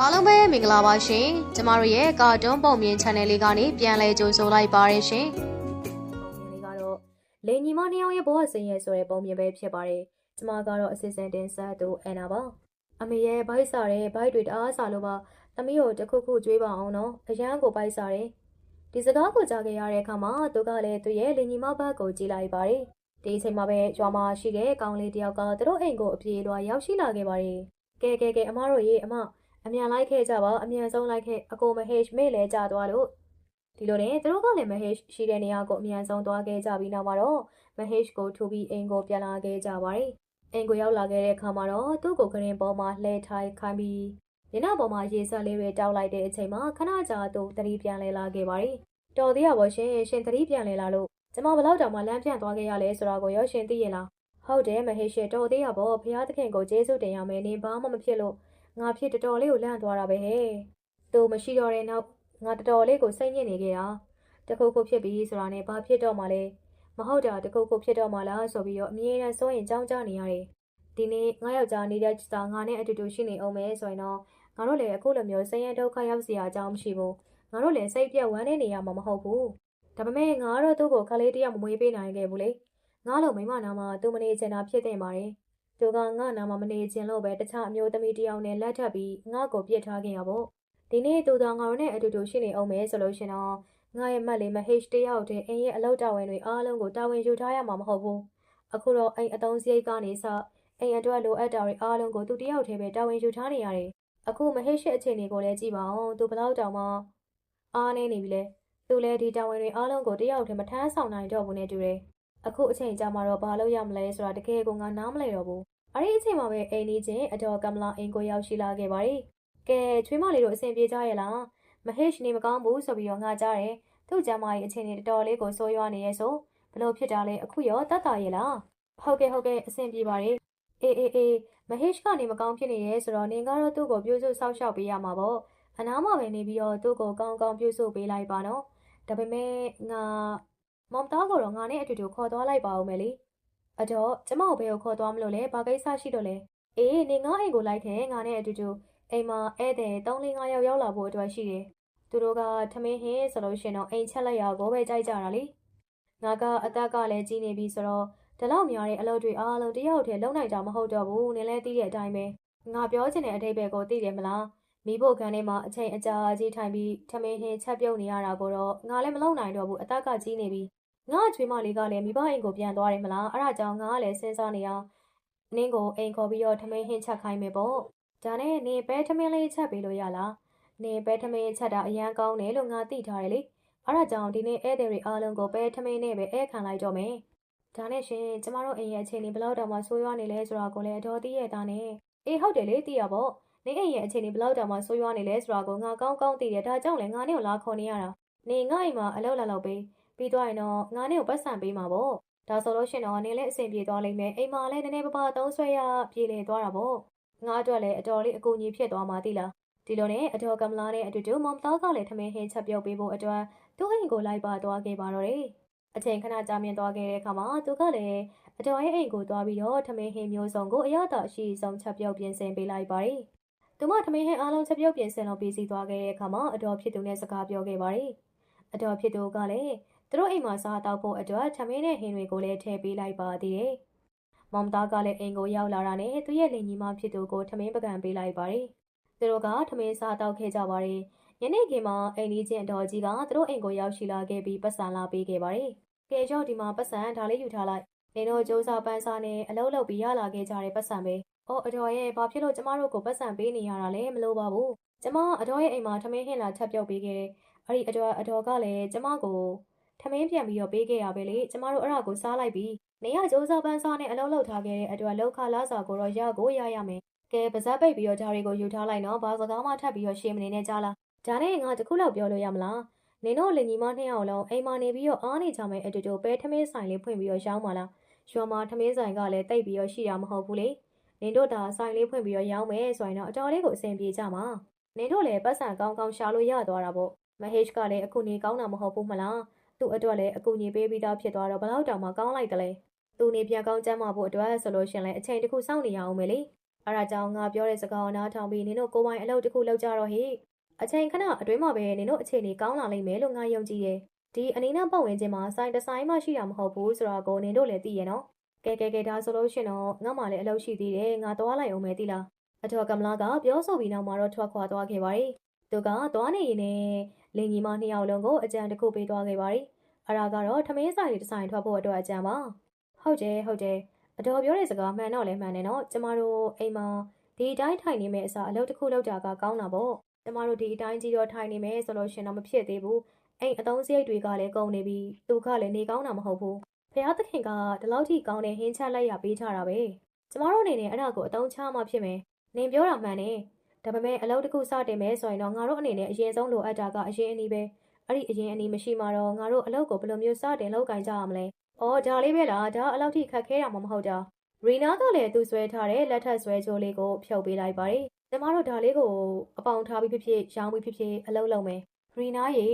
အားလုံးပဲမင်္ဂလာပါရှင်ကျမတို့ရဲ့ကာတွန်းပုံမြင် channel လေးကနေပြန်လဲကြိုဆိုလိုက်ပါရရှင်ပုံမြင်လေးကတော့လေညီမနှစ်ယောက်ရဲ့ဘဝစင်ရဲ့ဆိုတဲ့ပုံမြင်ပဲဖြစ်ပါတယ်။ကျမကတော့အစစ်စင်တင်ဆက်သူအန်နာပါ။အမေရဲ့ဘိုက်စားတဲ့ဘိုက်တွေတအားစားလို့ပါ။သမီးကိုတစ်ခုခုကြွေးပါအောင်နော်။အရန်ကိုဘိုက်စားတယ်။ဒီစကားကိုကြားခဲ့ရတဲ့အခါမှာသူကလည်းသူ့ရဲ့လေညီမဘက်ကိုကြည့်လိုက်ပါတယ်။ဒီအချိန်မှာပဲရွာမှာရှိတဲ့ကောင်လေးတယောက်ကသူတို့အိမ်ကိုအပြေးလွှာရောက်ရှိလာခဲ့ပါတယ်။ကဲကဲကဲအမတို့ရေအမ အမြန်လိုက်ခဲ့ကြပါအမြန်ဆုံးလိုက်ခဲ့အကိုမဟေ့မေ့လဲကြသွားလို့ဒီလိုနဲ့သူတို့ကလည်းမဟေ့ရှိတဲ့နေရာကိုအမြန်ဆုံးသွားခဲ့ကြပြီးနောက်မှာတော့မဟေ့ကိုထူပြီးအိမ်ကိုပြန်လာခဲ့ကြပါတယ်။အိမ်ကိုရောက်လာခဲ့တဲ့အခါမှာတော့သူ့ကိုကရင်ပေါ်မှာလှဲထိုင်ခိုင်းပြီးမျက်နှာပေါ်မှာရေစက်လေးတွေတောက်လိုက်တဲ့အချိန်မှာခဏကြာသူသတိပြန်လဲလာခဲ့ပါတယ်။တော်သေးရပါရှင်ရှင်သတိပြန်လဲလာလို့ကျမဘလောက်တောင်မှလမ်းပြန်သွားခဲ့ရလဲဆိုတာကိုရောရှင်သိရလား။ဟုတ်တယ်မဟေ့ရှင်တော်သေးရပါဘုရားသခင်ကိုကျေးဇူးတင်ရမယ်နင်ဘာမှမဖြစ်လို့ ငါဖြစ်တော်တော်လေးကိုလန့်သွားတာပဲဟဲ့။သူမရှိတော့တဲ့နောက်ငါတော်တော်လေးကိုစိတ်ညစ်နေခဲ့တာတခုခုဖြစ်ပြီးဆိုတာနဲ့ဘာဖြစ်တော့မှလဲမဟုတ်တာတခုခုဖြစ်တော့မှလားဆိုပြီးတော့အမြဲတမ်းစိုးရင်ကြောင်းကြနေရတယ်ဒီနေ့ငါယောက်ျားနေတဲ့စာငါနဲ့အတူတူရှိနေအောင်မယ်ဆိုရင်တော့ငါတို့လည်းအခုလိုမျိုးဆင်းရဲဒုက္ခရောက်စရာအကြောင်းမရှိဘူးငါတို့လည်းစိတ်ပြက်ဝမ်းနေနေရမှာမဟုတ်ဘူးဒါပေမဲ့ငါတော့သူ့ကိုခလေးတယောက်မမွေးပေးနိုင်ခဲ့ဘူးလေငါလိုမိမနာမှာသူမနေချင်တာဖြစ်တင်ပါတယ် သူကငါနာမှာမနေချင်လို့ပဲတခြားအမျိုးသမီးတယောက်နဲ့လက်ထပ်ပြီးငါ့ကိုပြစ်ထားခဲ့ရပေါ့ဒီနေ့သူတော်ငါတို့နဲ့အတူတူရှိနေအောင်မယ်ဆိုလို့ရှင်တော့ငါရဲ့မက်လေးမဟိတ်တယောက်တည်းအင်းရဲ့အလောက်တာဝန်တွေအားလုံးကိုတာဝန်ယူထားရမှာမဟုတ်ဘူးအခုတော့အိမ်အတုံးစရိတ်ကနေစအိမ်အတွက်လိုအပ်တာတွေအားလုံးကိုသူတယောက်တည်းပဲတာဝန်ယူထားနေရတယ်အခုမဟိတ်ရှိအခြေအနေကိုလည်းကြည့်ပါအောင်သူဘလောက်တောင်မှအားနေနေပြီလေသူလည်းဒီတာဝန်တွေအားလုံးကိုတယောက်တည်းမထမ်းဆောင်နိုင်တော့ဘူးနဲ့တူတယ် အခုအချိန်ကြာမှတော့ဘာလို့ရမလဲဆိုတာတကယ်ကိုငါနားမလည်တော့ဘူးအဲ့ဒီအချိန်မှာပဲအိမ်ကြီးချင်းအတော်ကမလာအိမ်ကိုရောက်ရှိလာခဲ့ပါတယ်ကဲချွေးမလေးတို့အဆင်ပြေကြရဲ့လားမဟိတ်နေမကောင်းဘူးဆိုပြီးတော့ငါကြားတယ်သူ့ကျမကြီးအချင်းနေတော်တော်လေးကိုစိုးရွားနေရဲ့ဆိုဘလို့ဖြစ်တာလဲအခုရောတတ်တာရဲ့လားဟုတ်ကဲ့ဟုတ်ကဲ့အဆင်ပြေပါတယ်အေးအေးအေးမဟိတ်ကနေမကောင်းဖြစ်နေရဲဆိုတော့နင်ကတော့သူ့ကိုပြုစုဆောက်ရှောက်ပေးရမှာပေါ့အနားမှာပဲနေပြီးတော့သူ့ကိုကောင်းကောင်းပြုစုပေးလိုက်ပါနော်ဒါပေမဲ့ငါ မောင်သားကိုတော့ငါနဲ့အတူတူခေါ်သွားလိုက်ပါဦးမယ်လေအတော့ကျမကိုဘယ်ကိုခေါ်သွားမလို့လဲဘာကိစ္စရှိတော့လဲအေးနေငါအိမ်ကိုလိုက်ခဲ့ငါနဲ့အတူတူအိမ်မှာဧည့်သည်3 4 5ယောက်ရောက်လာဖို့အတွက်ရှိတယ်။သူတို့ကထမင်းဟင်းဆိုလို့ရှင်တော့အိမ်ချက်လိုက်ရကိုပဲကြိုက်ကြတာလေ။ငါကအသက်ကလည်းကြီးနေပြီဆိုတော့ဒီလောက်များတဲ့အလုပ်တွေအားလုံးတယောက်တည်းလုံနိုင်ကြမဟုတ်တော့ဘူး။နင်လည်းသိတဲ့အတိုင်းပဲ။ငါပြောချင်တဲ့အဓိပ္ပာယ်ကိုသိတယ်မလား။မိဖို့ခန်းထဲမှာအချိန်အကြာကြီးထိုင်ပြီးထမင်းဟင်းချက်ပြုတ်နေရတာကိုတော့ငါလည်းမလုံနိုင်တော့ဘူး။အသက်ကကြီးနေပြီ။ ငါချွေးမလေးကလည်းမိဘအိမ်ကိုပြန်သွားတယ်မလား။အဲ့ဒါကြောင့်ငါကလည်းစဉ်းစားနေအောင်နင်းကိုအိမ်ခေါ်ပြီးတော့ထမင်းဟင်းချက်ခိုင်းမယ်ပေါ့။ဒါနဲ့နေပဲထမင်းလေးချက်ပေးလို့ရလားနေပဲထမင်းချက်တာအရန်ကောင်းတယ်လို့ငါသိထားတယ်လေအဲ့ဒါကြောင့်ဒီနေ့ဧည့်သည်တွေအားလုံးကိုပဲထမင်းနဲ့ပဲဧည့်ခံလိုက်တော့မယ်ဒါနဲ့ရှင်ကျမတို့အိမ်ရဲ့အခြေအနေဘယ်လောက်တောင်မှဆိုးရွားနေလဲဆိုတာကိုလည်းအတော်သိရတာနဲ့အေးဟုတ်တယ်လေသိရပေါ့နေအိမ်ရဲ့အခြေအနေဘယ်လောက်တောင်မှဆိုးရွားနေလဲဆိုတာကိုငါကောင်းကောင်းသိတယ်ဒါကြောင့်လည်းငါနဲ့ကိုလာခေါ်နေရတာနေငါအိမ်မှာအလုပ်လာလုပ်ပေး ပြီးသွားရင်တော့ငါနဲ့ကိုပတ်စံပေးမှာပေါ့ဒါဆိုလို့ရှင်တော့နေလည်းအဆင်ပြေသွားလိမ့်မယ်အိမ်မှာလည်းနည်းနည်းပါးပါးသုံးဆွဲရပြေလည်သွားတာပေါ့ငါအတွက်လည်းအတော်လေးအကူအညီဖြစ်သွားမှာသိလားဒီလိုနဲ့အတော်ကမလာနဲ့အတူတူမောင်သားကလည်းထမင်းဟင်းချက်ပြုတ်ပေးဖို့အတွက်သူ့အိမ်ကိုလိုက်ပါသွားခဲ့ပါတော့တယ်အချိန်ခဏကြာမြင့်သွားခဲ့တဲ့အခါမှာသူကလည်းအတော်ရဲ့အိမ်ကိုသွားပြီးတော့ထမင်းဟင်းမျိုးစုံကိုအရသာအရှိဆုံးချက်ပြုတ်ပြင်ဆင်ပေးလိုက်ပါတယ်သူမထမင်းဟင်းအားလုံးချက်ပြုတ်ပြင်ဆင်လို့ပြီးစီးသွားခဲ့တဲ့အခါမှာအတော်ဖြစ်သူနဲ့စကားပြောခဲ့ပါတယ်အတော်ဖြစ်သူကလည်း သူတို့အိမ်မှာစားတောက်ဖို့အတွက်ထမင်းနဲ့ဟင်းတွေကိုလည်းထည့်ပေးလိုက်ပါသေးတယ်မောင်သားကလည်းအိမ်ကိုရောက်လာတာနဲ့သူ့ရဲ့လင်ကြီးမဖြစ်သူကိုထမင်းပကံပေးလိုက်ပါတယ်။သူတို့ကထမင်းစားတောက်ခဲ့ကြပါတယ်။ညနေခင်းမှာအိမ်ကြီးချင်းအတော်ကြီးကသူတို့အိမ်ကိုရောက်ရှိလာခဲ့ပြီးပတ်စံလာပေးခဲ့ပါတယ်။ကဲကြော့ဒီမှာပတ်စံဒါလေးယူထားလိုက်။နေတော့စူးစားပန်းစားနဲ့အလုပ်လုပ်ပြီးရလာခဲ့ကြတဲ့ပတ်စံပဲ။အော်အတော်ရဲ့ဘာဖြစ်လို့ကျမတို့ကိုပတ်စံပေးနေရတာလဲမလို့ပါဘူး။ကျမအတော်ရဲ့အိမ်မှာထမင်းဟင်းလာချက်ပြုတ်ပေးခဲ့တယ်။အဲ့ဒီအတော်အတော်ကလည်းကျမကို ထမင်းပြန်ပြီးတော့ပေးခဲ့ရပဲလေ။ကျမတို့အဲ့ဒါကိုစားလိုက်ပြီးနေရစူးစားပန်းစားနဲ့အလုံးလောက်ထားခဲ့တဲ့အတွက်လောက်ခလာစာကိုတော့ရကိုရရမယ်။ကဲပါဇက်ပိတ်ပြီးတော့ဒါတွေကိုယူထားလိုက်နော်။ဘာစကားမှထပ်ပြီးတော့ရှေ့မနေနဲ့ကြားလား။ဒါနဲ့ငါတခုလောက်ပြောလို့ရမလား။နင်တို့လင်ကြီးမနှစ်ယောက်လုံးအိမ်မှာနေပြီးတော့အားနေကြမယ်အတူတူပဲထမင်းဆိုင်လေးဖွင့်ပြီးတော့ရောင်းပါလား။ရွာမှာထမင်းဆိုင်ကလည်းတိတ်ပြီးတော့ရှိတာမဟုတ်ဘူးလေ။နင်တို့ဒါဆိုင်လေးဖွင့်ပြီးတော့ရောင်းမယ်ဆိုရင်တော့အတော်လေးကိုအဆင်ပြေကြမှာ။နင်တို့လည်းပတ်စံကောင်းကောင်းရှာလို့ရသွားတာပေါ့။မဟေ့ချ်ကလည်းအခုနေကောင်းတာမဟုတ်ဘူးမလား။ သူ့အတွက်လည်းအကူအညီပေးပြီးသားဖြစ်သွားတော့ဘယ်လောက်တောင်မှကောင်းလိုက်တယ်လဲ။သူနေပြန်ကောင်းကျမ်းမာဖို့အတွက်ဆိုလို့ရှင်လဲအချိန်တစ်ခုစောင့်နေရအောင်မယ်လေအဲဒါကြောင့်ငါပြောတဲ့စကားကိုနားထောင်ပြီးနင်တို့ကိုယ်ပိုင်အလုပ်တစ်ခုလုပ်ကြတော့ဟိအချိန်ခဏအတွင်းမှာပဲနင်တို့အခြေအနေကောင်းလာလိမ့်မယ်လို့ငါယုံကြည်တယ်ဒီအနည်းနဲ့ပတ်ဝန်းကျင်မှာစိုင်းတစ်ဆိုင်မှရှိတာမဟုတ်ဘူးဆိုတာကိုနင်တို့လည်းသိရနော်ကဲကဲကဲဒါဆိုလို့ရှင်တော့ငါမှလည်းအလုပ်ရှိသေးတယ်ငါသွားလိုက်အောင်မယ်သိလားအထောက်ကမလာကပြောဆိုပြီးနောက်မှာတော့ထွက်ခွာသွားခဲ့ပါတယ်သူကသွားနေရင်လည်းလင်ကြီးမနှစ်ယောက်လုံးကိုအကြံတစ်ခုပေးသွားခဲ့ပါတယ် အဲ့ဒါကတော့ထမင်းဆိုင်တွေတစ်ဆိုင်ထွက်ဖို့အတွက်အကြံပါဟုတ်တယ်ဟုတ်တယ်အတော်ပြောတဲ့စကားမှန်တော့လည်းမှန်တယ်နော်ကျမတို့အိမ်မှာဒီအတိုင်းထိုင်နေမယ့်အစားအလုပ်တစ်ခုလုပ်တာကကောင်းတာပေါ့ကျမတို့ဒီအတိုင်းကြီးတော့ထိုင်နေမယ်ဆိုလို့ရှင်တော့မဖြစ်သေးဘူးအိမ်အသုံးစရိတ်တွေကလည်းကုန်နေပြီသူကလည်းနေကောင်းတာမဟုတ်ဘူးဖះသခင်ကဒီလောက်ထိကောင်းတဲ့ဟင်းချက်လိုက်ရပေးထားတာပဲကျမတို့အနေနဲ့အဲ့ဒါကိုအသုံးချမှဖြစ်မယ်နင်ပြောတာမှန်တယ်ဒါပေမဲ့အလုပ်တစ်ခုစတင်မယ်ဆိုရင်တော့ငါတို့အနေနဲ့အရင်ဆုံးလိုအပ်တာကအရင်အနည်းပဲ အဲ့ဒီအရင်အနည်းမရှိမှတော့ငါတို့အလုပ်ကိုဘယ်လိုမျိုးစတင်လုပ်ကင်ကြရမလဲ။အော်ဒါလေးပဲလားဒါအလောက်ထိခက်ခဲတာမှမဟုတ်တာ။ရီနာကလည်းသူ့ဆွဲထားတဲ့လက်ထပ်ဆွဲကြိုးလေးကိုဖြုတ်ပေးလိုက်ပါတယ်။ကျမတို့ဒါလေးကိုအပေါင်ထားပြီးဖြစ်ဖြစ်ရောင်းပြီးဖြစ်ဖြစ်အလုပ်လုပ်မယ်။ရီနာရေ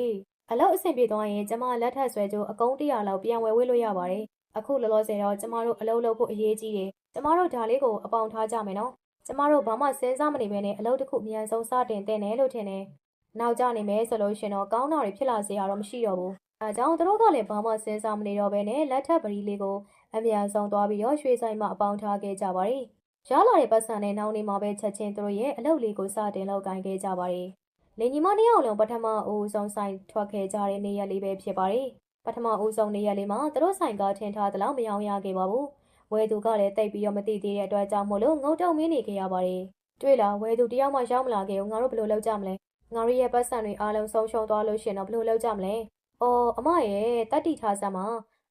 အလုပ်အဆင်ပြေသွားရင်ကျမလက်ထပ်ဆွဲကြိုးအကုန်းတရာလောက်ပြန်ဝယ်ဝေးလို့ရပါတယ်။အခုလောလောဆယ်တော့ကျမတို့အလုပ်လုပ်ဖို့အရေးကြီးတယ်။ကျမတို့ဒါလေးကိုအပေါင်ထားကြမယ်နော်။ကျမတို့ဘာမှစဉ်းစားမနေဘဲနဲ့အလုပ်တစ်ခုအမြန်ဆုံးစတင်တဲ့နယ်လို့ထင်တယ်။ နောက်ကျနေမယ်ဆိုလို့ရှင်တော့ကောင်းတာတွေဖြစ်လာစေရတော့မရှိတော့ဘူး။အဲကြောင့်သူတို့ကလည်းဘာမှစဉ်းစားမနေတော့ဘဲနဲ့လက်ထပ်ပရီလေးကိုအမြန်ဆုံးသွားပြီးတော့ရွှေဆိုင်မှာအပေါင်ထားခဲ့ကြပါတယ်။ရလာတဲ့ပတ်စံနဲ့နောက်နေမှာပဲချက်ချင်းသူတို့ရဲ့အလုပ်လေးကိုစတင်လုပ်ကိုင်ခဲ့ကြပါတယ်။လင်ညီမနှစ်ယောက်လုံးပထမအဦးဆုံးဆိုင်ထွက်ခဲ့ကြတဲ့နေ့ရက်လေးပဲဖြစ်ပါတယ်။ပထမဦးဆုံးနေ့ရက်လေးမှာသူတို့ဆိုင်ကထင်ထားသလောက်မယောင်ရခဲ့ပါဘူး။ဝယ်သူကလည်းတိတ်ပြီးတော့မသိသေးတဲ့အတွက်ကြောင့်မို့လို့ငုံတုံမင်းနေခဲ့ရပါတယ်။တွေ့လားဝယ်သူတယောက်မှရောက်မလာခဲ့ဘူးငါတို့ဘယ်လိုလုပ်ကြမလဲ။ ငါတို့ရဲ့ပတ်စံတွေအားလုံးဆုံးရှုံးသွားလို့ရှင်တော့ဘယ်လိုလုပ်ကြမလဲ။အော်အမရဲ့တတ်တိထားစမ်းမှာ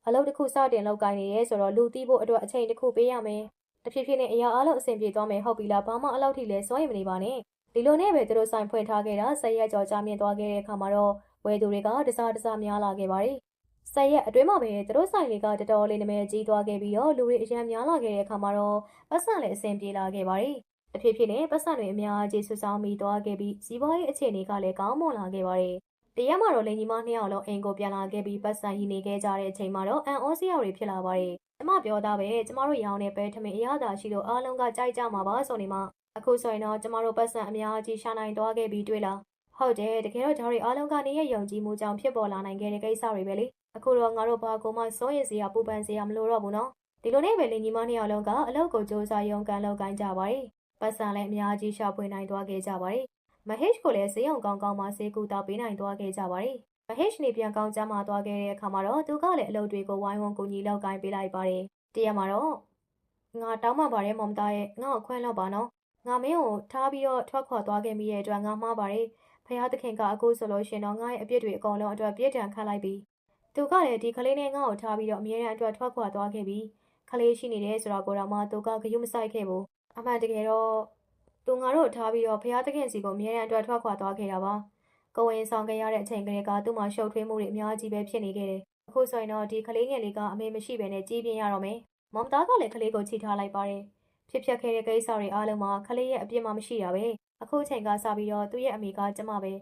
အလုပ်တစ်ခုစတင်လုပ်ကိုင်နေရဲဆိုတော့လူတီးဖို့အတွက်အချိန်တစ်ခုပေးရမယ်။တဖြည်းဖြည်းနဲ့အရာအားလုံးအဆင်ပြေသွားမယ်ဟုတ်ပြီလားဘာမှအလောက်ထိလဲစွန့်ရင်မနေပါနဲ့။ဒီလိုနဲ့ပဲသူတို့ဆိုင်ဖွင့်ထားခဲ့တာဆက်ရက်ကြော်ကြာမြင့်သွားခဲ့တဲ့အခါမှာတော့ဝယ်သူတွေကတစားတစားများလာခဲ့ပါတယ်။ဆက်ရက်အတွင်းမှာပဲသူတို့ဆိုင်တွေကတော်တော်လေးနမဲကြီးသွားခဲ့ပြီးတော့လူတွေအများများလာခဲ့တဲ့အခါမှာတော့ပတ်စံလည်းအဆင်ပြေလာခဲ့ပါတယ်။ တဖြည်းဖြည်းနဲ့ပတ်စံတွေအများကြီးဆူဆောင်းပြီးသွားခဲ့ပြီးစီးပွားရေးအခြေအနေကလည်းကောင်းမွန်လာခဲ့ပါတယ်။တရက်မှာတော့လင်ကြီးမနှစ်ယောက်လုံးအိမ်ကိုပြန်လာခဲ့ပြီးပတ်စံရည်နေခဲ့ကြတဲ့အချိန်မှာတော့အန်အောစရာတွေဖြစ်လာပါတယ်။ကျမပြောသားပဲကျမတို့ရောင်းတဲ့ပဲထမင်းအရသာရှိလို့အားလုံးကကြိုက်ကြမှာပါဆိုနေမှအခုဆိုရင်တော့ကျမတို့ပတ်စံအများကြီးရှာနိုင်သွားခဲ့ပြီးတွေ့လားဟုတ်တယ်တကယ်တော့ဒါတွေအားလုံးကနေရဲ့ယုံကြည်မှုကြောင့်ဖြစ်ပေါ်လာနိုင်ခဲ့တဲ့ကိစ္စတွေပဲလေအခုတော့ငါတို့ဘာကိုမှစိုးရိမ်စရာပူပန်စရာမလိုတော့ဘူးနော်ဒီလိုနဲ့ပဲလင်ကြီးမနှစ်ယောက်လုံးကအလုပ်ကိုစ조사ရုံကန်လုပ်ကိုင်းကြပါတယ် ပတ်စံလည်းအများကြီးရှာဖွေနိုင်သွားခဲ့ကြပါတယ်မဟေ့ကိုလည်းဈေးရုံကောင်းကောင်းမှဈေးကူတောက်ပေးနိုင်သွားခဲ့ကြပါတယ်မဟေ့နေပြန်ကောင်းကြမှာသွားခဲ့တဲ့အခါမှာတော့သူကလည်းအလုပ်တွေကိုဝိုင်းဝန်းကူညီလောက်ကိုင်းပေးလိုက်ပါတယ်တရက်မှာတော့ငါတောင်းမှပါတယ်မောင်သားရဲ့ငါ့ကိုခွင့်လောက်ပါနော်ငါမင်းကိုထားပြီးတော့ထွက်ခွာသွားခဲ့မိရဲ့အတွက်ငါမှားပါတယ်ဖះသခင်ကအခုဆိုလို့ရှင်တော့ငါရဲ့အပြစ်တွေအကုန်လုံးအတွက်ပြစ်ဒဏ်ခတ်လိုက်ပြီသူကလည်းဒီကလေးနဲ့ငါ့ကိုထားပြီးတော့အမြဲတမ်းအတွက်ထွက်ခွာသွားခဲ့ပြီကလေးရှိနေတယ်ဆိုတော့ကိုတော်မှသူကဂရုမစိုက်ခဲ့ဘူး အမှန်တကယ်တော့သူငါတို့ထားပြီးတော့ဖះသခင်စီကိုအမြဲတမ်းအတွက်ထွက်ခွာသွားခဲ့တာပါကိုဝင်ဆောင်ခဲ့ရတဲ့အချိန်ကလေးကသူ့မှာရှုပ်ထွေးမှုတွေအများကြီးပဲဖြစ်နေခဲ့တယ်အခုဆိုရင်တော့ဒီကလေးငယ်လေးကအမေမရှိဘဲနဲ့ကြီးပြင်းရတော့မယ်မမသားကလည်းကလေးကိုချီထားလိုက်ပါတယ်ဖြစ်ဖြတ်ခဲ့တဲ့ကိစ္စတွေအားလုံးမှာကလေးရဲ့အပြစ်မှမရှိတာပဲအခုချိန်ကစပြီးတော့သူ့ရဲ့အမေကကျမပဲ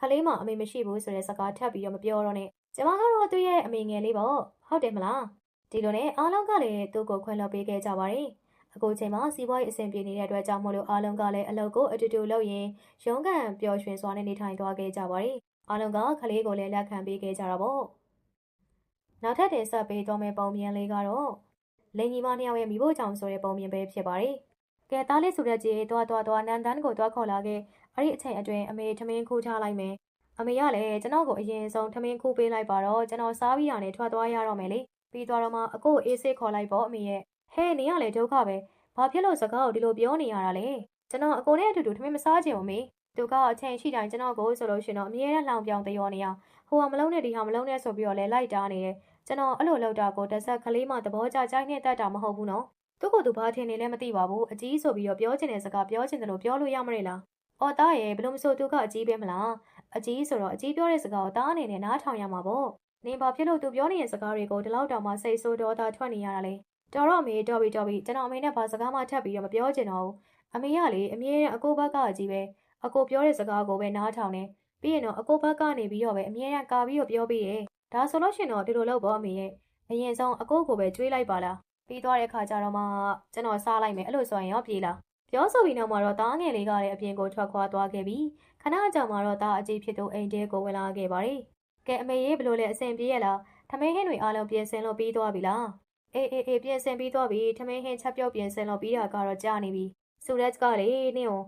ကလေးမှအမေမရှိဘူးဆိုတဲ့စကားထပ်ပြီးတော့မပြောတော့နဲ့ကျမကတော့သူ့ရဲ့အမေငယ်လေးပေါ့ဟုတ်တယ်မလားဒီလိုနဲ့အားလုံးကလည်းသူ့ကိုခွင့်လွှတ်ပေးခဲ့ကြပါတယ် အခုချိန်မှာစီးပွားရေးအဆင်ပြေနေတဲ့အတွက်ကြောင့်မို့လို့အားလုံးကလည်းအလုပ်ကိုအတူတူလုပ်ရင်ရုံးကန်ပျော်ရွှင်စွာနဲ့နေထိုင်သွားခဲ့ကြပါတယ်အားလုံးကကလေးကိုလည်းလက်ခံပေးခဲ့ကြတာပေါ့နောက်ထပ်တင်ဆက်ပေးသွားမယ့်ပုံမြင်လေးကတော့လင်ကြီးမနှစ်ယောက်ရဲ့မိဖို့ကြောင့်ဆိုတဲ့ပုံမြင်ပဲဖြစ်ပါတယ်။ကဲသားလေးဆိုတဲ့ကြီးတွားတွားတွားနန်တန်းကိုတွားခေါ်လာခဲ့အဲ့ဒီအချိန်အတွင်းအမေထမင်းခူးထားလိုက်မယ်။အမေကလည်းကျွန်တော်ကိုအရင်ဆုံးထမင်းခူးပေးလိုက်ပါတော့ကျွန်တော်စားပြီးရနေထွက်သွားရတော့မယ်လေ။ပြီးသွားတော့မှအကိုအေးဆေးခေါ်လိုက်ပေါ့အမေရဲ့။ ဟဲ့နေရလေဒုက္ခပဲ။ဘာဖြစ်လို့စကားကိုဒီလိုပြောနေရတာလဲ။ကျွန်တော်အကိုနဲ့အတူတူထမင်းမစားချင်ဘူးမေ။သူကအချိန်ရှိတိုင်းကျွန်တော်ကိုဆိုလို့ရှင်တော့အမြဲတမ်းလောင်ပြောင်တရောနေအောင်ဟိုဟာမလုံးနဲ့ဒီဟာမလုံးနဲ့ဆိုပြီးတော့လဲလိုက်တာနေတယ်။ကျွန်တော်အဲ့လိုလောက်တာကိုတစ်ဆက်ကလေးမှသဘောကျကြိုက်နေတတ်တာမဟုတ်ဘူးနော်။သူ့ကိုယ်သူဘာထင်နေလဲမသိပါဘူး။အကြီးဆိုပြီးတော့ပြောချင်တဲ့စကားပြောချင်တယ်လို့ပြောလို့ရမလဲလား။အော်သားရဲ့ဘလို့မဆိုသူကအကြီးပဲမလား။အကြီးဆိုတော့အကြီးပြောတဲ့စကားကိုသားအနေနဲ့နားထောင်ရမှာပေါ့။နင်ဘာဖြစ်လို့သူပြောနေတဲ့စကားတွေကိုဒီလောက်တောင်မှစိတ်ဆိုးဒေါသထွက်နေရတာလဲ။ တော်တော့အမေတော်ပြီတော်ပြီကျွန်တော်အမေနဲ့ဘာစကားမှထပ်ပြီးတော့မပြောချင်တော့ဘူး။အမေကလေအမြဲတမ်းအကိုဘက်ကအကြီးပဲ။အကိုပြောတဲ့စကားကိုပဲနားထောင်နေ။ပြီးရင်တော့အကိုဘက်ကနေပြီးတော့ပဲအမြဲတမ်းကာပြီးတော့ပြောပြီးတယ်။ဒါဆိုလို့ရှိရင်တော့ဒီလိုလုပ်ပေါ့အမေရဲ့။အရင်ဆုံးအကိုကိုပဲကျွေးလိုက်ပါလား။ပြီးသွားတဲ့ခါကျတော့မှကျွန်တော်စားလိုက်မယ်အဲ့လိုဆိုရင်ရောပြေးလားပြောဆိုပြီးနောက်မှာတော့တားငယ်လေးကလည်းအပြင်ကိုထွက်ခွာသွားခဲ့ပြီးခဏကြာမှတော့တားအကြီးဖြစ်သူအိမ်တဲကိုဝင်လာခဲ့ပါတယ်။ကဲအမေရေးဘလို့လဲအဆင်ပြေရလား။ထမင်းဟင်းတွေအားလုံးပြင်ဆင်လို့ပြီးသွားပြီလား။ အေးအေးအေးပြင်ဆင်ပြီးသွားပြီထမင်းဟင်းချက်ပြုတ်ပြင်ဆင်လို့ပြီးတာကတော့ကြာနေပြီ။ဆူရက်ကလေနင့်ဟို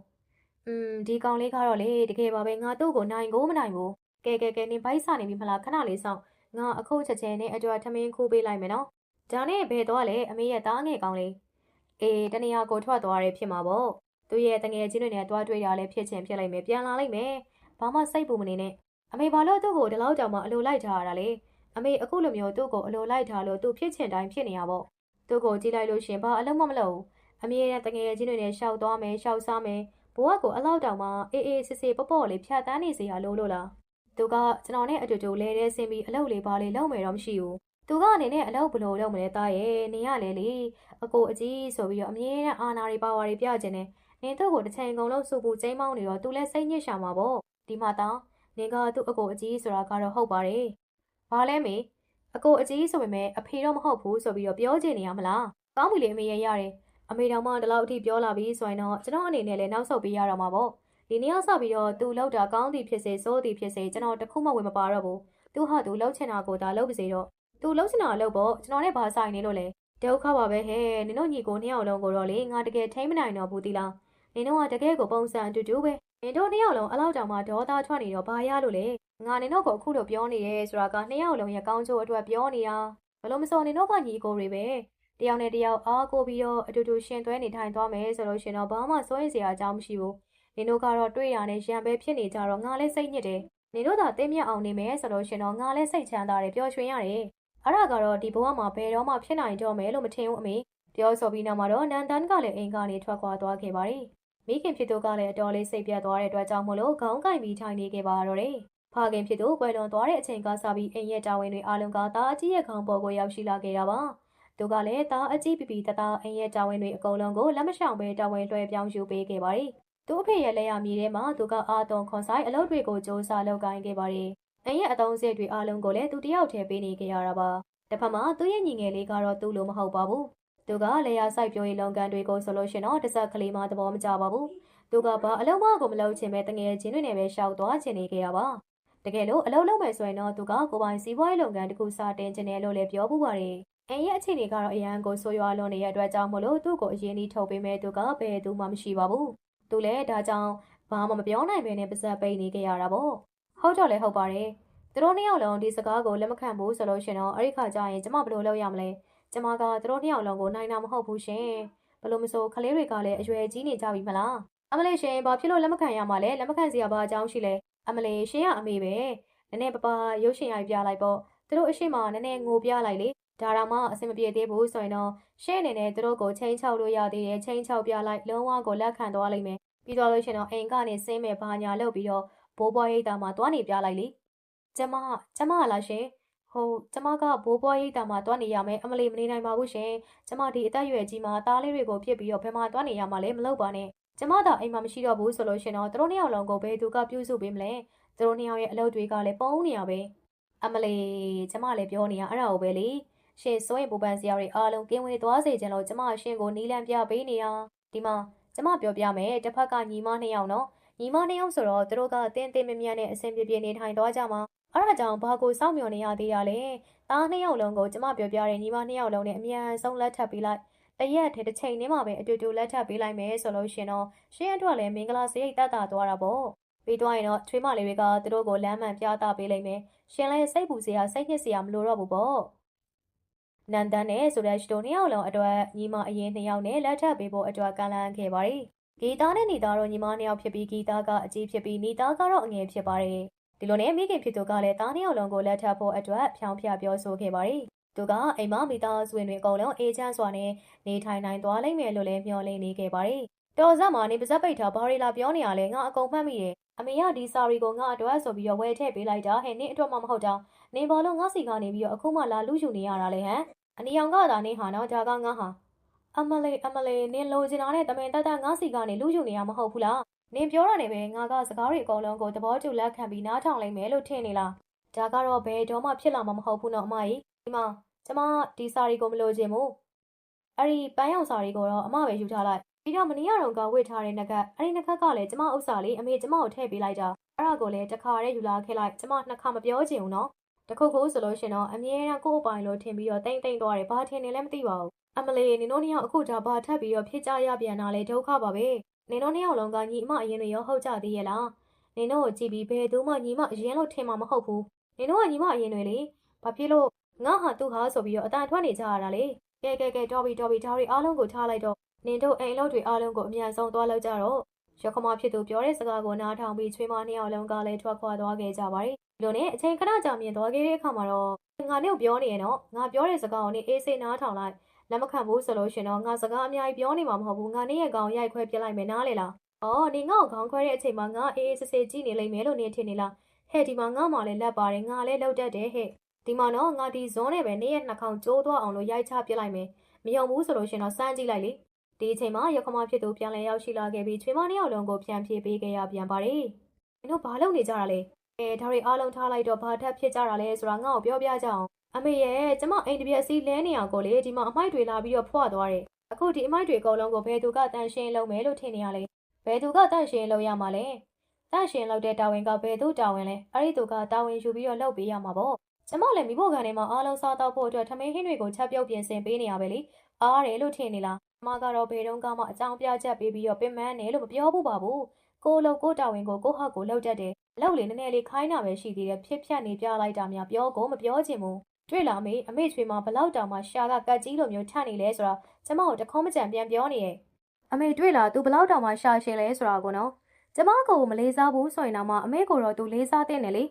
อืมဒီကောင်လေးကတော့လေတကယ်ပါပဲငါတို့ကိုနိုင်ကိုမနိုင်ဘူး။ကဲကဲကဲနင်ဘိုက်စာနေပြီမလားခဏလေးစောင့်ငါအခုချက်ချင်းနဲ့အကြွထမင်းခိုးပေးလိုက်မယ်နော်။ဒါနဲ့ဘယ်တော့လဲအမေရဲ့တားငယ်ကောင်လေး။အေးတနေရာကိုထွက်သွားတယ်ဖြစ်မှာပေါ့။သူ့ရဲ့တငယ်ချင်းတွေနဲ့တွားတွေ့တာလည်းဖြစ်ချင်ဖြစ်လိုက်မယ်ပြန်လာလိုက်မယ်ဘာမှစိတ်ပူမနေနဲ့အမေဘာလို့သူ့ကိုဒီလောက်တောင်မှအလိုလိုက်ထားရတာလဲ အမေအခုလိုမျိုးသူ့ကိုအလိုလိုက်ထားလို့သူဖြစ်ချင်တိုင်းဖြစ်နေရပေါ့သူ့ကိုကြည့်လိုက်လို့ရှရင်ဘာအလုံးမမလုပ်ဘူးအမေရဲ့တငယ်ချင်းတွေနဲ့ရှောက်သွားမယ်ရှောက်စားမယ်ဘဝကိုအလောက်တောင်မှအေးအေးစစ်စစ်ပေါ့ပေါ့လေးဖြတ်တန်းနေစေရလို့လို့လားသူကကျွန်တော်နဲ့အတူတူလဲတဲ့ဆင်းပြီးအလုပ်လေးပါလေးလုပ်မယ်တော့မရှိဘူးသူကအနေနဲ့အလုပ်ဘယ်လိုလုပ်မလဲတားရဲ့နေရလေလေအကိုအကြီးဆိုပြီးတော့အမြဲတမ်းအာနာတွေပါဝါတွေပြကျင်တယ်နင်တို့ကိုတစ်ချိန်ကုန်လုံးစူပူကျိမ်းမောင်းနေတော့သူလည်းစိတ်ညစ်ရှာမှာပေါ့ဒီမှာတောင်းနင်ကသူ့အကိုအကြီးဆိုတာကတော့ဟုတ်ပါတယ် ဘာလဲမေအကိုအကြီးဆိုပေမဲ့အဖေတော့မဟုတ်ဘူးဆိုပြီးတော့ပြောချင်နေရမလားကောင်းပြီလေအမေရရတယ်အမေတော်မှဒီလောက်အထိပြောလာပြီးဆိုရင်တော့ကျွန်တော်အနေနဲ့လည်းနောက်ဆုတ်ပေးရတော့မှာပေါ့ဒီနေ့ရောက်စပြီးတော့သူလောက်တာကောင်းသည်ဖြစ်စေစိုးသည်ဖြစ်စေကျွန်တော်တခုမှဝင်မပါတော့ဘူးသူဟာသူလှုပ်ချင်တာကိုဒါလှုပ်ပါစေတော့သူလှုပ်ချင်တာလှုပ်ပေါ့ကျွန်တော်နဲ့ဘာဆိုင်နေလို့လဲဒုက္ခပါပဲဟဲ့နင်တို့ညီကိုနှစ်ယောက်လုံးကိုတော့လေငါတကယ်ထိမ့်မနိုင်တော့ဘူးတီလားနင်တို့ကတကယ်ကိုပုံစံအတူတူပဲ နင်တို့နှစ်ယောက်လုံးအလောက်တောင်မှဒေါသထွက်နေတော့ဘာရလို့လဲငါနင်တို့ကိုအခုလိုပြောနေရဲဆိုတာကနှစ်ယောက်လုံးရဲ့ကောင်းကျိုးအတွက်ပြောနေတာဘလို့မစောနင်တို့ကညီကိုတွေပဲတယောက်နဲ့တယောက်အားကိုပြီးတော့အတူတူရှင်သွဲနေထိုင်သွားမယ်ဆိုလို့ရှင်တော့ဘာမှစိုးရင်စရာအကြောင်းမရှိဘူးနင်တို့ကတော့တွေ့ရနဲ့ရံပဲဖြစ်နေကြတော့ငါလည်းစိတ်ညစ်တယ်နင်တို့သာတင်းမြတ်အောင်နေမယ်ဆိုလို့ရှင်တော့ငါလည်းစိတ်ချမ်းသာတယ်ပျော်ရွှင်ရတယ်အဲ့ဒါကတော့ဒီဘဝမှာဘယ်တော့မှဖြစ်နိုင်တော့မယ်လို့မထင်ဘူးအမေပြောဆိုပြီးနောက်မှာတော့နန်တန်ကလည်းအိမ်ကနေထွက်ခွာသွားခဲ့ပါတယ် မိခင်ဖြစ်သူကလည်းအတော်လေးစိတ်ပြတ်သွားတဲ့အတွက်ကြောင့်မို့လို့ခေါင်းကင်ပြီးထိုင်နေခဲ့ပါတော့တယ်။ဖခင်ဖြစ်သူကွယ်လွန်သွားတဲ့အချိန်ကစပြီးအိမ်ရဲ့တာဝန်တွေအားလုံးကသားအကြီးရဲ့ခေါင်းပေါ်ကိုရောက်ရှိလာခဲ့တာပါ။သူကလည်းသားအကြီးပီပီတသားအိမ်ရဲ့တာဝန်တွေအကုန်လုံးကိုလက်မရှောင်ပဲတာဝန်လွှဲပြောင်းယူပေးခဲ့ပါတယ်။သူ့အဖေရဲ့လက်ရမြေထဲမှာသူကအာသွန်ခွန်ဆိုင်အလုပ်တွေကိုစ조사လုပ်ကိုင်ခဲ့ပါတယ်။အိမ်ရဲ့အသုံးစရိတ်တွေအားလုံးကိုလည်းသူတယောက်တည်းပေးနေခဲ့ရတာပါ။တစ်ဖက်မှာသူ့ရဲ့ညီငယ်လေးကတော့သူ့လိုမဟုတ်ပါဘူး။ သူကလေယာစိုက်ပျိုးရေးလုပ်ငန်းတွေကိုဆိုလို့ရှိရင်တော့တစ်စက်ကလေးမှသဘောမကျပါဘူး။သူကဘာအလုံးမကိုမလုပ်ချင်ပဲတငယ်ချင်းတွေနဲ့ပဲရှောက်သွားချင်နေခဲ့ရပါတကယ်လို့အလုံးလုံးမယ်ဆိုရင်တော့သူကကိုပိုင်စီးပွားရေးလုပ်ငန်းတစ်ခုစတင်ချင်တယ်လို့လည်းပြောပူပါတယ်အင်းရဲ့အခြေအနေကတော့အရန်ကိုဆိုးရွားလွန်နေတဲ့အတွက်ကြောင့်မလို့သူ့ကိုအရင်ကြီးထုတ်ပေးမဲ့သူကဘယ်သူမှမရှိပါဘူးသူလည်းဒါကြောင့်ဘာမှမပြောနိုင်ပဲနဲ့ပါဇက်ပိတ်နေခဲ့ရတာပေါ့ဟုတ်တော့လည်းဟုတ်ပါတယ်သူတို့နှစ်ယောက်လုံးဒီစကားကိုလက်မခံဘူးဆိုလို့ရှင်တော့အဲ့ဒီခါကျရင်ကျမဘယ်လိုလုပ်ရမလဲ ကျမကသူတို့နှစ်ယောက်လုံးကိုနိုင်တာမဟုတ်ဘူးရှင်ဘယ်လိုမဆိုကလေးတွေကလည်းအရွယ်ကြီးနေကြပြီမလားအမလေးရှင်ဘာဖြစ်လို့လက်မခံရမှာလဲလက်မခံစရာဘာအကြောင်းရှိလဲအမလေးရှင်ကအမေပဲနည်းနည်းပပရုပ်ရှင်ရိုက်ပြလိုက်ပေါ့သူတို့အရှိမနည်းနည်းငိုပြလိုက်လေဒါတော့မှအဆင်မပြေသေးဘူးဆိုရင်တော့ရှင်းအနေနဲ့သူတို့ကိုချင်းချောက်လို့ရသေးတယ်ချင်းချောက်ပြလိုက်လုံးဝကိုလက်ခံသွားလိမ့်မယ်ပြီးတော့လို့ရှင်တော့အိမ်ကနေဆင်းမဲ့ဘာညာလုပ်ပြီးတော့ဘိုးဘွားရိတ်တာမှာတွားနေပြလိုက်လေကျမကျမလားရှင် ဟိုကျမကဘိုးဘွားရိတ်တာမှာတွားနေရမယ်အမလေးမနေနိုင်ပါဘူးရှင်ကျမဒီအသက်အရွယ်ကြီးမှာသားလေးတွေကိုဖြစ်ပြီးတော့ဘယ်မှာတွားနေရမှာလဲမလုပ်ပါနဲ့ကျမသာအိမ်မှာမရှိတော့ဘူးဆိုလို့ရှင်တော့သူတို့နှစ်ယောက်လုံးကိုဘယ်သူကပြုစုပေးမလဲသူတို့နှစ်ယောက်ရဲ့အလုပ်တွေကလည်းပုံနေရပဲအမလေးကျမလည်းပြောနေရအဲ့ဒါကိုပဲလေရှင်စိုးရင်ပူပန်စရာတွေအားလုံးကင်းဝေးသွားစေချင်လို့ကျမရှင်ကိုနီးလန့်ပြပေးနေရဒီမှာကျမပြောပြမယ်တစ်ဖက်ကညီမနှစ်ယောက်နော်ညီမနှစ်ယောက်ဆိုတော့သူတို့ကတင်းတင်းမြမြနဲ့အဆင်ပြေပြေနေထိုင်သွားကြမှာ အဲ့ဒါကြောင့်ဘာကိုစောင့်မျှော်နေရသေးရလဲသားနှစ်ယောက်လုံးကိုကျမပြောပြတဲ့ညီမနှစ်ယောက်လုံးနဲ့အမြန်ဆုံးလက်ထပ်ပေးလိုက်တရက်တည်းတစ်ချိန်တည်းမှာပဲအတူတူလက်ထပ်ပေးလိုက်မယ်ဆိုလို့ရှင်တော့ရှင်းအတွက်လည်းမင်္ဂလာစရိတ်တက်တာသွားတာပေါ့ပြီးသွားရင်တော့ချွေးမလေးတွေကသူတို့ကိုလမ်းမှန်ပြသပေးလိုက်မယ်ရှင်လည်းစိတ်ပူစရာစိတ်ညစ်စရာမလိုတော့ဘူးပေါ့နန်တန်နဲ့ဆိုတဲ့ရှတိုနှစ်ယောက်လုံးအတွက်ညီမအရင်နှစ်ယောက်နဲ့လက်ထပ်ပေးဖို့အတွက်ကန့်လန့်ခဲ့ပါတယ်ဂီတာနဲ့နီတာတို့ညီမနှစ်ယောက်ဖြစ်ပြီးဂီတာကအကြီးဖြစ်ပြီးနီတာကတော့အငယ်ဖြစ်ပါတယ် ဒီလိုနဲ့မိခင်ဖြစ်သူကလည်းတားနှစ်ယောက်လုံးကိုလက်ထပ်ဖို့အတွက်ဖြောင်းဖြပြောဆိုခဲ့ပါတယ်သူကအိမ်မမိသားစုဝင်တွေအကုန်လုံးအေးချမ်းစွာနဲ့နေထိုင်နိုင်သွားလိမ့်မယ်လို့လည်းမျှော်လင့်နေခဲ့ပါတယ်။တော်စက်မှာနေပါဇက်ပိတ်ထားဘာရီလာပြောနေရလဲငါအကုန်မှတ်မိတယ်။အမေကဒီစာရီကိုငါအတွက်ဆိုပြီးတော့ဝယ်ထည့်ပေးလိုက်တာဟဲ့နင်းအတွက်မှမဟုတ်တော့နေဘာလို့ငါစီကနေပြီးတော့အခုမှလာလူယူနေရတာလဲဟမ်။အနီအောင်ကသာနေဟာနော်ဒါကငါဟာအမလေးအမလေးနင်းလိုချင်တာနဲ့တမင်တက်တက်ငါစီကနေလူယူနေရမဟုတ်ဘူးလား။ နင်းပြောတာနဲ့ပဲငါကစကားတွေအကုန်လုံးကိုသဘောတူလက်ခံပြီးနားထောင်လိုက်မယ်လို့ထင်နေလား။ဒါကတော့ဘယ်တော့မှဖြစ်လာမှာမဟုတ်ဘူးနော်အမကြီး။ဒီမှာကျမဒီစာရီကိုမလိုချင်ဘူးအဲ့ဒီပန်းရောင်စာရီကိုတော့အမပဲယူထားလိုက်ပြီးတော့မနေ့ကတော့ကဝစ်ထားတဲ့နဂတ်အဲ့ဒီနဂတ်ကလည်းကျမဥစ္စာလေးအမေကျမကိုထည့်ပေးလိုက်တာအဲ့ဒါကိုလည်းတခါတည်းယူလာခဲ့လိုက်ကျမနှစ်ခါမပြောချင်ဘူးနော်တခုခုဆိုလို့ရှင်တော့အမြဲတမ်းကိုယ့်အပိုင်လို့ထင်ပြီးတော့တိမ့်တိမ့်သွားတယ်ဘာထင်နေလဲမသိပါဘူးအမလေးနင်တို့နှစ်ယောက်အခုဒါဘာထပ်ပြီးတော့ဖြစ်ကြရပြန်တာလေဒုက္ခပါပဲ နင်တို့နှစ်ယောက်လုံးကညီအမအရင်တွေရောဟုတ်ကြသေးရဲ့လားနင်တို့ကိုကြည့်ပြီးဘယ်သူမှညီမအရင်လို့ထင်မှာမဟုတ်ဘူးနင်တို့ကညီမအရင်တွေလေဘာဖြစ်လို့ငါဟာသူ့ဟာဆိုပြီးတော့အတန်ထွက်နေကြရတာလေကဲကဲကဲတော်ပြီတော်ပြီဒါတွေအားလုံးကိုထားလိုက်တော့နင်တို့အိမ်လောက်တွေအားလုံးကိုအမြန်ဆုံးသွားလောက်ကြတော့ရခမဖြစ်သူပြောတဲ့စကားကိုနားထောင်ပြီးချွေးမနှစ်ယောက်လုံးကလည်းထွက်ခွာသွားခဲ့ကြပါတယ်ဒီလိုနဲ့အချိန်ခဏကြာမြင့်သွားခဲ့တဲ့အခါမှာတော့ငါနဲ့ပြောနေရနော်ငါပြောတဲ့စကားကိုနေအေးစိတ်နားထောင်လိုက် လက်မခံဘူးဆိုလို့ရှင်တော့ငါစကားအများကြီးပြောနေမှာမဟုတ်ဘူးငါနဲ့ရဲ့ကောင်ရိုက်ခွဲပြလိုက်မယ်နားလေလားအော်နေငါ့ကိုခေါင်းခွဲတဲ့အချိန်မှာငါအေးအေးဆေးဆေးကြည့်နေလိမ့်မယ်လို့နေထင်နေလားဟဲ့ဒီမှာငါမှလည်းလက်ပါတယ်ငါလည်းလောက်တတ်တယ်ဟဲ့ဒီမှာနော်ငါဒီဇွန်နဲ့ပဲနေရဲ့နှာခေါင်းကျိုးသွားအောင်လို့ရိုက်ချပြလိုက်မယ်မယုံဘူးဆိုလို့ရှင်တော့စမ်းကြည့်လိုက်လေဒီအချိန်မှာရခမဖြစ်သူပြန်လည်ရောက်ရှိလာခဲ့ပြီးချွေးမနှစ်ယောက်လုံးကိုပြန်ပြေးပေးခဲ့ရပြန်ပါတယ်။မင်းတို့ဘာလုပ်နေကြတာလဲ။အဲဒါတွေအားလုံးထားလိုက်တော့ဘာထပ်ဖြစ်ကြတာလဲဆိုတာငါ့ကိုပြောပြကြအောင်။ အမေရဲ့ကျမအိမ်တပြက်စီလဲနေအောင်ကိုလေဒီမှာအမိုက်တွေလာပြီးတော့ဖွာသွားတယ်။အခုဒီအမိုက်တွေအကုန်လုံးကိုဘယ်သူကတန်ရှင်းလုပ်မယ်လို့ထင်နေရလဲ။ဘယ်သူကတန်ရှင်းလုပ်ရမှာလဲ။တန်ရှင်းလုပ်တဲ့တာဝန်ကဘယ်သူတာဝန်လဲ။အဲ့ဒီသူကတာဝန်ယူပြီးတော့လုပ်ပေးရမှာပေါ့။ကျမလည်းမိဖို့ကန်ထဲမှာအားလုံးစားတော့ဖို့အတွက်ထမင်းဟင်းတွေကိုချက်ပြုတ်ပြင်ဆင်ပေးနေရပဲလေ။အားတယ်လို့ထင်နေလား။မကတော့ဘယ်တော့မှအကြောင်းပြချက်ပေးပြီးတော့ပင်မနဲ့လို့မပြောဘူးပါဘူးကိုလုံကိုတာဝန်ကိုကိုဟောက်ကိုလောက်တတ်တယ်လောက်လေနည်းနည်းလေးခိုင်းတာပဲရှိသေးတယ်ဖြစ်ဖြတ်နေပြလိုက်တာများပြောကိုမပြောချင်ဘူး တွေ့လားမေအမေချွေမှာဘလောက်တောင်မှရှာကကတ်ကြီးလိုမျိုးထနေလဲဆိုတော့ကျမတို့တခုံးမကြံပြန်ပြောနေရဲ့အမေတွေ့လား तू ဘလောက်တောင်မှရှာရှင်လဲဆိုတာကိုနော်ကျမကိုမလေးစားဘူးဆိုရင်တော့မှအမေကိုတော့ तू လေးစားတဲ့နဲ့လေ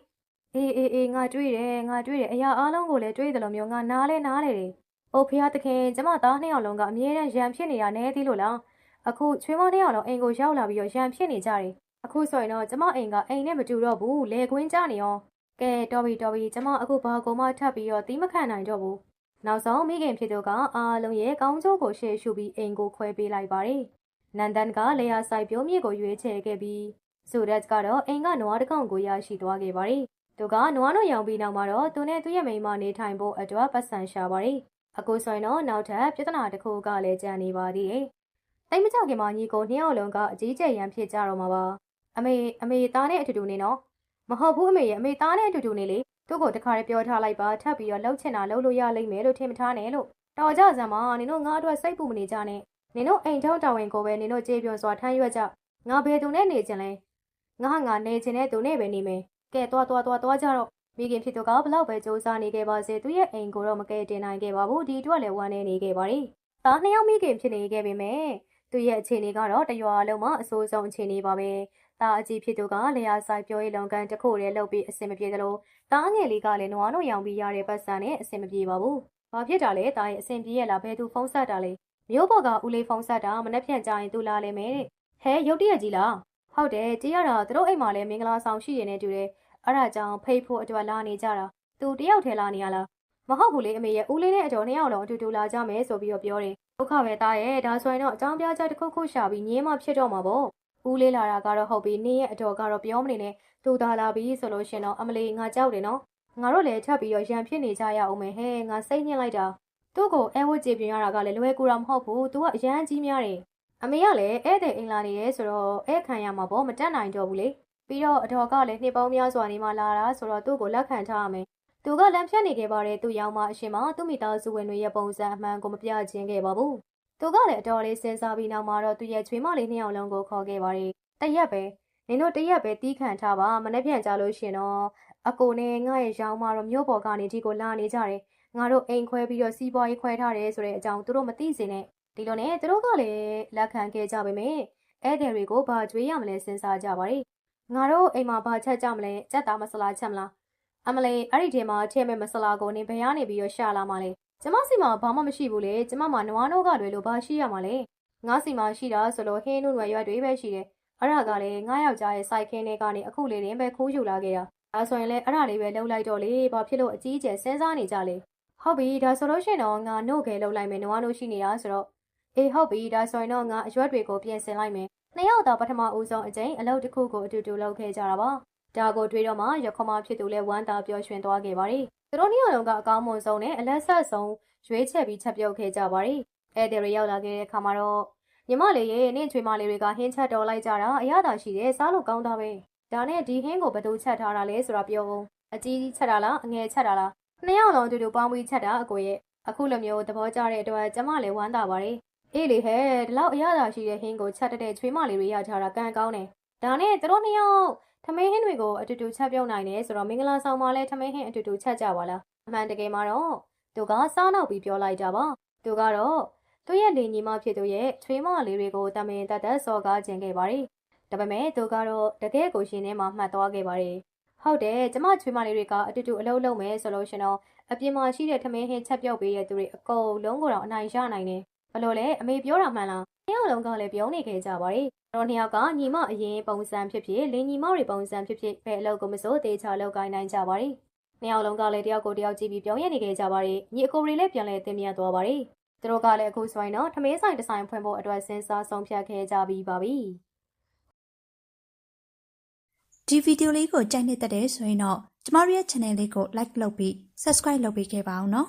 အေးအေးအေးငါတွေ့တယ်ငါတွေ့တယ်အရာအားလုံးကိုလည်းတွေ့တယ်လို့မျိုးငါနားလဲနားလေတယ်။အိုဖះသခင်ကျမသားနှစ်ယောက်လုံးကအမြဲတမ်းရံဖြစ်နေတာနဲသေးလို့လား။အခုချွေးမနှစ်ယောက်လုံးအိမ်ကိုရောက်လာပြီးတော့ရံဖြစ်နေကြတယ်။အခုဆိုရင်တော့ကျမအိမ်ကအိမ်နဲ့မတူတော့ဘူး။လေကွင်းကြနေရော။ ကဲတော်ပြီတော်ပြီကျမအခုဘာကုံမထပ်ပြီးတော့တီးမခံနိုင်တော့ဘူး။နောက်ဆုံးမိခင်ဖြစ်သူကအားလုံးရဲ့ကောင်းကျိုးကိုရှေ့ရှုပြီးအိမ်ကိုခွဲပေးလိုက်ပါတယ်။နန္ဒန်ကလေယာဆိုင်ပြိုးမြေကိုရွေးချယ်ခဲ့ပြီးဆူရက်ကတော့အိမ်ကနွားတစ်ကောင်ကိုရရှိသွားခဲ့ပါတယ်။သူကနွားတို့ရောင်ပြီးနောက်မှာတော့သူနဲ့သူ့ရဲ့မိန်းမနေထိုင်ဖို့အတွက်ပတ်စံရှာပါတယ်။အခုဆိုရင်တော့နောက်ထပ်ပြဿနာတစ်ခုကလည်းကြံနေပါသေးတယ်။တိတ်မကြခင်မှာညီကိုနှစ်ယောက်လုံးကအကြီးကျယ်ရန်ဖြစ်ကြတော့မှာပါ။အမေအမေသားနဲ့အတူတူနေနော်။ မဟုတ်ဘူးအမေရဲ့အမေသားနဲ့အတူတူနေလေ။သူ့ကိုတခါတည်းပြောထားလိုက်ပါထပ်ပြီးတော့လှုပ်ချင်တာလှုပ်လို့ရလိမ့်မယ်လို့ထင်မထားနဲ့လို့။တော်ကြစမ်းပါနင်တို့ငါအတွက်စိတ်ပူမနေကြနဲ့။နင်တို့အိမ်ထောက်တာဝန်ကိုပဲနင်တို့ကြေးပြွန်စွာထမ်းရွက်ကြ။ငါဘယ်သူနဲ့နေချင်လဲ။ငါငါနေချင်တဲ့သူနဲ့ပဲနေမယ်။ကဲသွားသွားသွားသွားကြတော့မိခင်ဖြစ်သူကဘလောက်ပဲစူးစမ်းနေခဲ့ပါစေသူရဲ့အိမ်ကိုတော့မကယ်တင်နိုင်ခဲ့ပါဘူးဒီအတွက်လည်းဝမ်းနေနေခဲ့ပါတယ်။ဒါနှစ်ယောက်မိခင်ဖြစ်နေခဲ့ပေမဲ့သူရဲ့အခြေအနေကတော့တရွာလုံးမှာအဆိုးဆုံးအခြေအနေပါပဲ။ ဒါအကြီးဖြစ်သူကလေယာဆိုင်ပြောရေးလုံကန်တစ်ခုတည်းလုပ်ပြီးအဆင်မပြေသလိုတားငယ်လေးကလည်းနွားတို့ရောင်ပြီးရတဲ့ပတ်စံနဲ့အဆင်မပြေပါဘူး။ဘာဖြစ်တာလဲတာရဲ့အဆင်ပြေရလားဘယ်သူဖုန်းဆက်တာလဲ။မျိုးပေါ်ကဦးလေးဖုန်းဆက်တာမနှက်ဖြန့်ကြရင်သူလာလိမ့်မယ်တဲ့။ဟဲရုတ်တရက်ကြီးလား။ဟုတ်တယ်ကြည့်ရတာသူတို့အိမ်မှာလည်းမင်္ဂလာဆောင်ရှိရနေတူတယ်။အဲ့ဒါကြောင့်ဖိတ်ဖို့အတွက်လာနေကြတာသူတယောက်ထဲလာနေရလားမဟုတ်ဘူးလေအမေရဲ့ဦးလေးနဲ့အကျော်နှစ်ယောက်လုံးအတူတူလာကြမယ်ဆိုပြီးတော့ပြောတယ်ဒုက္ခပဲသားရဲ့ဒါဆိုရင်တော့အကြောင်းပြချက်တစ်ခုခုရှာပြီးညင်းမဖြစ်တော့မှာပေါ့ ဦးလေးလာတာကတော့ဟုတ်ပြီနင်းရဲ့အတော်ကတော့ပြောမနေနဲ့သူသာလာပြီဆိုလို့ရှင်တော့အမလီငါကြောက်တယ်နော်ငါတို့လည်းထပ်ပြီးတော့ရံဖြစ်နေကြရအောင်မယ်ဟဲ့ငါစိတ်ညစ်လိုက်တာသူ့ကိုအဲဝတ်ကြည့်ပြရတာကလည်းလွယ်ကူတာမဟုတ်ဘူးသူကအရန်ကြီးများတယ်အမေကလည်းဧည့်သည်အိမ်လာနေရဲဆိုတော့ဧခံရမှာပေါ့မတက်နိုင်တော့ဘူးလေပြီးတော့အတော်ကလည်းနှစ်ပေါင်းများစွာနေမှလာတာဆိုတော့သူ့ကိုလက်ခံထားရမယ်။သူကလမ်းဖြတ်နေခဲ့ပါတယ်သူရောင်မအရှင်မသူ့မိသားစုဝင်တွေရဲ့ပုံစံအမှန်ကိုမပြခြင်းခဲ့ပါဘူး။ သူကလည်းအတော်လေးစဉ်းစားပြီးနောက်မှာတော့သူရဲ့ချွေးမလေးနှစ်ယောက်လုံးကိုခေါ်ခဲ့ပါတယ်။တရက်ပဲနင်တို့တရက်ပဲတီးခံထားပါမနေ့ပြန်ကြလို့ရှင်တော့အကိုနဲ့ငါ့ရဲ့ရောင်မတော့မြို့ပေါ်ကနေဒီကိုလာနေကြတယ်။ငါတို့အိမ်ခွဲပြီးတော့စီးပွားရေးခွဲထားတယ်ဆိုတဲ့အကြောင်းသူတို့မသိစေနဲ့ဒီလိုနဲ့သူတို့ကလည်းလက်ခံခဲ့ကြပေမဲ့ဧည့်သည်တွေကိုဘာကြွေးရမလဲစဉ်းစားကြပါတယ်။ငါတို့အိမ်မှာဘာချက်ကြမလဲကြက်သားမဆလာချက်မလားအမလေးအဲ့ဒီထဲမှာထည့်မဲ့မဆလာကိုနေဘယ်ကနေပြီးတော့ရှာလာမှလဲ ကျမစီမှာဘာမှမရှိဘူးလေကျမမှာနွားနိုးကလွယ်လို့ဘာရှိရမှာလဲငါစီမှာရှိတာဆိုလို့ဟင်းနုနွယ်ရွက်တွေပဲရှိတယ်အဲ့ဒါကလည်းငါယောက်ျားရဲ့စိုက်ခင်းတွေကနေအခုလေးတင်ပဲခိုးယူလာခဲ့တာဒါဆိုရင်လည်းအဲ့ဒါလေးပဲလှုပ်လိုက်တော့လေဘာဖြစ်လို့အကြီးအကျယ်စဉ်းစားနေကြလဲဟုတ်ပြီဒါဆိုလို့ရှိရင်တော့ငါနှုတ်ခဲလှုပ်လိုက်မယ်နွားနိုးရှိနေတာဆိုတော့အေးဟုတ်ပြီဒါဆိုရင်တော့ငါအရွက်တွေကိုပြင်ဆင်လိုက်မယ်နှစ်ယောက်သာပထမဦးဆုံးအကြိမ်အလုပ်တစ်ခုကိုအတူတူလုပ်ခဲ့ကြတာပါ။ ဒါကိုတွေ့တော့မှရခမဖြစ်သူလဲဝမ်းသာပျော်ရွှင်သွားခဲ့ပါတယ်။သူတို့နှစ်ယောက်လုံးကအကောင်းမွန်ဆုံးနဲ့အလက်ဆက်ဆုံးရွေးချယ်ပြီးချက်ပြုတ်ခဲ့ကြပါတယ်။ဧည့်သည်တွေရောက်လာခဲ့တဲ့အခါမှာတော့ညီမလေးရဲ့နင့်ချွေမလေးတွေကဟင်းချက်တော်လိုက်ကြတာအရသာရှိတယ်စားလို့ကောင်းတာပဲဒါနဲ့ဒီဟင်းကိုဘယ်သူချက်ထားတာလဲဆိုတာပြောဦးအကြီးကြီးချက်တာလားအငယ်ချက်တာလားနှစ်ယောက်လုံးအတူတူပေါင်းပြီးချက်တာအကိုရဲ့အခုလိုမျိုးသဘောကျတဲ့အတွက်ကျမလည်းဝမ်းသာပါတယ်အေးလေဟဲ့ဒီလောက်အရသာရှိတဲ့ဟင်းကိုချက်တဲ့ချွေမလေးတွေရထားတာကံကောင်းတယ်ဒါနဲ့သူတို့နှစ်ယောက် ထမင်းဟင်းတွေကိုအတူတူချက်ပြုတ်နိုင်တယ်ဆိုတော့မင်္ဂလာဆောင်မှာလည်းထမင်းဟင်းအတူတူချက်ကြပါလားအမှန်တကယ်မှာတော့သူကစားနောက်ပြီးပြောလိုက်ကြပါသူကတော့သူ့ရဲ့လင်ညီမဖြစ်သူရဲ့ချွေးမလေးတွေကိုတမင်တက်တက်စော်ကားခြင်းခဲ့ပါတယ်။ဒါပေမဲ့သူကတော့တကယ်ကိုရှင်ထဲမှာမှတ်သွားခဲ့ပါတယ်။ဟုတ်တယ်ကျမချွေးမလေးတွေကအတူတူအလုပ်လုပ်မယ်ဆိုလို့ရှင်တော့အပြင်မှာရှိတဲ့ထမင်းဟင်းချက်ပြုတ်ပေးတဲ့သူတွေအကုန်လုံးကိုတော့အနိုင်ရနိုင်တယ်။ဘလို့လဲအမေပြောတာမှန်လား။နှစ်ယောက်လုံးကလည်းပြောနေခဲ့ကြပါတယ်။ တော့နှစ်ယောက်ကညီမအရင်ပုံစံဖြစ်ဖြစ်လင်ညီမတွေပုံစံဖြစ်ဖြစ်ပဲအလုပ်ကိုမစိုးသေးချာလုပ်ကိုင်းနိုင်ကြပါတယ်။နှစ်ယောက်လုံးကလည်းတယောက်ကိုတယောက်ကြည့်ပြီးပြောရနေခဲ့ကြပါတယ်။ညီအကိုတွေလည်းပြန်လဲတင်မြတ်သွားပါတယ်။သူတို့ကလည်းအခုဆိုရင်တော့ထမင်းဆိုင်တစ်ဆိုင်ဖွင့်ဖို့အတွက်စဉ်းစားဆုံးဖြတ်ခဲ့ကြပြီးပါပြီ။ဒီဗီဒီယိုလေးကိုကြိုက်နှစ်သက်တယ်ဆိုရင်တော့ကျမတို့ရဲ့ channel လေးကို like လုပ်ပြီး subscribe လုပ်ပေးခဲ့ပါအောင်နော်